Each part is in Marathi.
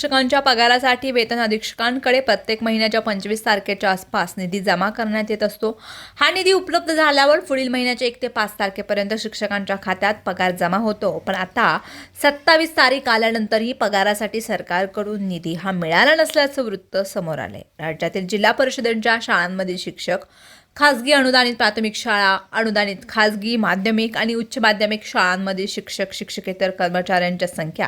शिक्षकांच्या पगारासाठी वेतन अधीक्षकांकडे प्रत्येक महिन्याच्या पंचवीस तारखेच्या आसपास निधी जमा करण्यात येत असतो. हा निधी उपलब्ध झाल्यावर पुढील महिन्याच्या एक ते पाच तारखेपर्यंत शिक्षकांच्या खात्यात पगार जमा होतो. पण आता सत्तावीस तारीख आल्यानंतरही पगारासाठी सरकारकडून निधी हा मिळाला नसल्याचं वृत्त समोर आले राज्यातील जिल्हा परिषदेच्या शाळांमधील शिक्षक खासगी अनुदानित प्राथमिक शाळा अनुदानित खासगी माध्यमिक आणि उच्च माध्यमिक शाळांमध्ये शिक्षक शिक्षकेतर कर्मचाऱ्यांच्या संख्या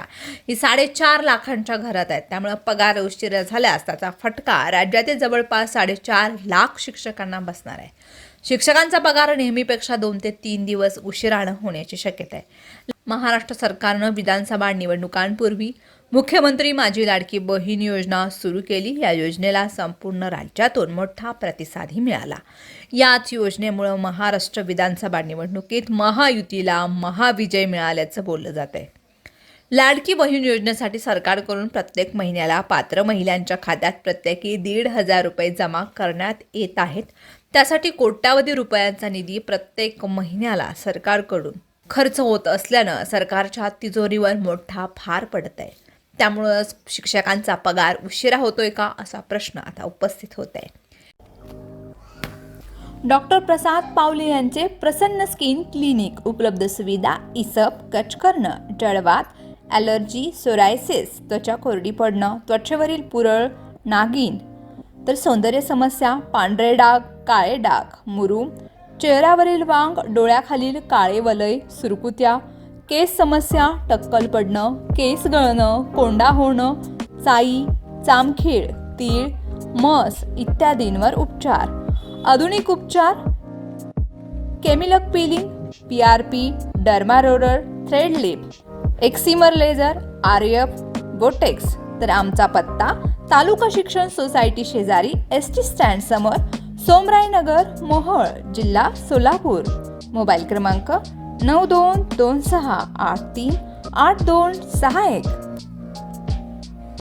ही साडेचार लाखांच्या घरात आहेत. त्यामुळे पगार उशिरा झाल्यास त्याचा फटका राज्यातील जवळपास साडेचार लाख शिक्षकांना बसणार आहे. शिक्षकांचा पगार नेहमीपेक्षा दोन ते तीन दिवस उशिरानं होण्याची शक्यता आहे. महाराष्ट्र सरकारनं विधानसभा निवडणुकांपूर्वी मुख्यमंत्री माझी लाडकी बहीण योजना सुरू केली. या योजनेला संपूर्ण राज्यातून मोठा प्रतिसादही मिळाला. याच योजनेमुळं महाराष्ट्र विधानसभा निवडणुकीत महायुतीला महाविजय मिळाल्याचं बोललं जात आहे लाडकी बहीण योजनेसाठी सरकारकडून प्रत्येक महिन्याला पात्र महिलांच्या खात्यात प्रत्येकी दीड हजार रुपये जमा करण्यात येत आहेत. त्यासाठी कोट्यावधी रुपयांचा निधी प्रत्येक महिन्याला सरकारकडून खर्च होत असल्यानं सरकारच्या तिजोरीवर मोठा भार पडत आहे त्यामुळंच शिक्षकांचा पगार उशिरा होतोय का असा प्रश्न आता उपस्थित होत आहे डॉक्टर प्रसाद पावले यांचे प्रसन्न स्किन क्लिनिक उपलब्ध सुविधा इसप कचकरणं जळवात ॲलर्जी सोरायसिस त्वचा कोरडी पडणं त्वचेवरील पुरळ नागिन तर सौंदर्य समस्या पांढरे डाग काळे डाग मुरूम चेहऱ्यावरील वांग डोळ्याखालील काळे वलय सुरकुत्या केस समस्या टक्कल पडणं केस गळणं कोंडा होणं चाई चामखीळ तीळ मस इत्यादींवर उपचार. आधुनिक उपचार? केमिलक peeling P R P dermaroller thread lift excimer laser R F Botox तर आमचा पत्ता तालुका शिक्षण सोसायटी शेजारी एस टी स्टँड समोर सोमरायनगर मोहोळ जिल्हा सोलापूर. मोबाईल क्रमांक नऊ दोन दोन सहा आठ तीन आठ दोन सहा एक.